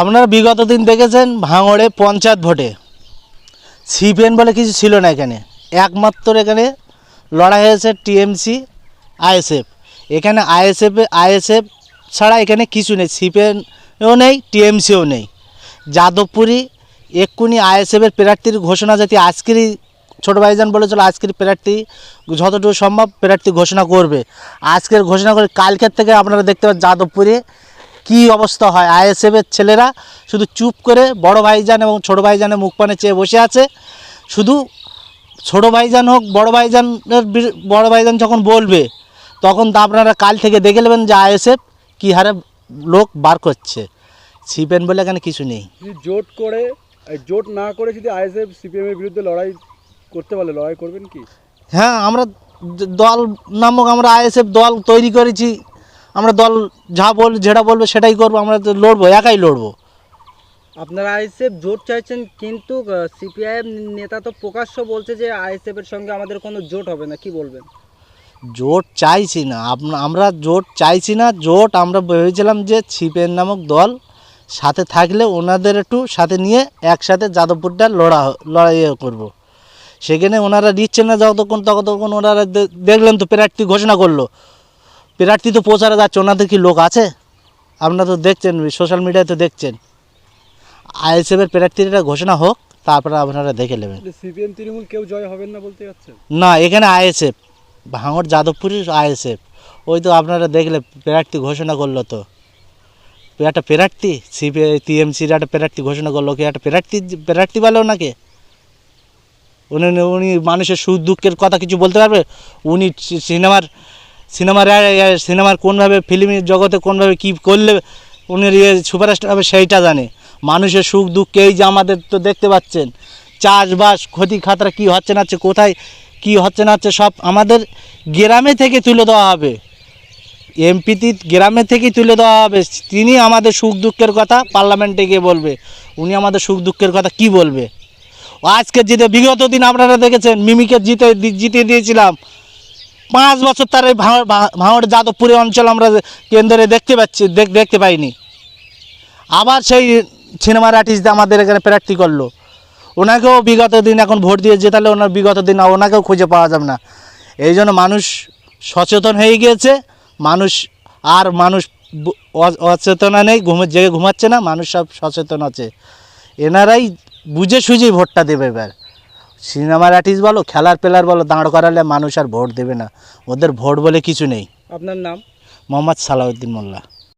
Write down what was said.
আপনারা বিগত দিন দেখেছেন ভাঙড়ে পঞ্চায়েত ভোটে। সিপিএন বলে কিছু ছিল না এখানে। একমাত্র এখানে লড়াই হয়েছে টিএমসি, আইএসএফ। এখানে আইএসএফ আইএসএফ ছাড়া এখানে কিছু নেই। সিপিএনও নেই, টিএমসিও নেই। যাদবপুরি এক্ষুনি আইএসএফের প্রার্থীর ঘোষণা যদি আজকেরই ছোটো ভাইজান বলেছিল, আজকের প্রার্থী যতটুকু সম্ভব প্রার্থী ঘোষণা করবে। আজকের ঘোষণা করে কালকের থেকে আপনারা দেখতে পাচ্ছেন যাদবপুরে কি অবস্থা হয়? আইএসএফের ছেলেরা শুধু চুপ করে বড় ভাইজান এবং ছোটো ভাইজানের মুখ পানে চেয়ে বসে আছে। শুধু ছোটো ভাইজান হোক বড় ভাইজানের বড় ভাইজান যখন বলবে তখন তো আপনারা কাল থেকে দেখে নেবেন যে আইএসএফ কী হারে লোক বার করছে। সিপেন বলে এখানে কিছু নেই। জোট করে জোট না করে যদি আইএসএফ সিপিএম এর বিরুদ্ধে লড়াই করতে পারলে লড়াই করবেন কি? হ্যাঁ আমরা দল নামক আমরা আইএসএফ দল তৈরি করেছি আমরা দল যা বল যেটা বলবে সেটাই করব আমরা তো লড়বো একাই লড়বো। আপনারা আইএসএফ জোট চাইছেন কিন্তু সিপিআইএম নেতা তো প্রকাশ্য বলছে যে আইএসএফ এর সঙ্গে আমাদের কোনো জোট হবে না কি বলবেন? জোট চাইছি না আমরা জোট চাইছি না জোট আমরা ভেবেছিলাম যে ছিপেন নামক দল সাথে থাকলে ওনাদের একটু সাথে নিয়ে একসাথে যাদবপুরটা লড়া লড়াই করব। সেখানে ওনারা নিচ্ছে না যতক্ষণ ততক্ষণ ওনারা দেখলেন তো প্রার্থী ঘোষণা করল। প্রার্থী তো প্রচারে যাচ্ছে ওনাদের কি লোক আছে? আপনারা তো দেখছেন সোশ্যাল মিডিয়ায় তো দেখছেন। আইএসএফের প্রার্থীরা ঘোষণা হোক তারপরে আপনারা দেখে নেবেন। সিপিএম তৃণমূল কেউ জয় হবেন না বলতে যাচ্ছেন? না এখানে আইএসএফ ভাঙড় যাদবপুরের আইএসএফ ওই তো আপনারা দেখলে প্রার্থী ঘোষণা করল তো। একটা প্রার্থী সিপিআই টিএমসির একটা প্রার্থী ঘোষণা করল কি? একটা প্রার্থী প্রার্থী বলে ওনাকে? উনি উনি মানুষের সুখ দুঃখের কথা কিছু বলতে পারবে? উনি সিনেমার সিনেমার সিনেমার কোনভাবে ফিল্মের জগতে কোনভাবে কী করলে উনি সুপারস্টার হবে সেইটা জানে। মানুষের সুখ দুঃখ এই যে আমাদের তো দেখতে পাচ্ছেন, চাষবাস, ক্ষতি খাতরা কী হচ্ছে না হচ্ছে, কোথায় কী হচ্ছে না হচ্ছে সব আমাদের গ্রামে থেকে তুলে দেওয়া হবে। এমপিতে গ্রামে থেকেই তুলে দেওয়া হবে। তিনি আমাদের সুখ দুঃখের কথা পার্লামেন্টে গিয়ে বলবে। উনি আমাদের সুখ দুঃখের কথা কি বলবে? আজকে জিতে বিগত দিন আপনারা দেখেছেন, মিমিকে জিতে জিতে দিয়েছিলাম। পাঁচ বছর তার এই ভাঙড় যাদবপুরে অঞ্চল আমরা কেন্দ্রে দেখতে পাচ্ছি, দেখ দেখতে পাইনি। আবার সেই সিনেমার আর্টিস্ট আমাদের এখানে প্রার্থী করল। ওনাকেও বিগত দিন এখন ভোট দিয়ে জেতালে ওনার বিগত দিন ওনাকেও খুঁজে পাওয়া যাবে না। এই জন্য মানুষ সচেতন হয়ে গিয়েছে, মানুষ আর মানুষ অচেতনা নেই, ঘুমে জেগে ঘুমাচ্ছে না, মানুষ সব সচেতন আছে। এনারাই বুঝে সুঝেই ভোটটা দেবে এবার। সিনেমার আর্টিস্ট বলো খেলার প্লেয়ার বলো দাঁড় করালে মানুষ আর ভোট দেবে না। ওদের ভোট বলে কিছু নেই। আপনার নাম? মোহাম্মদ সালাউদ্দিন মোল্লা।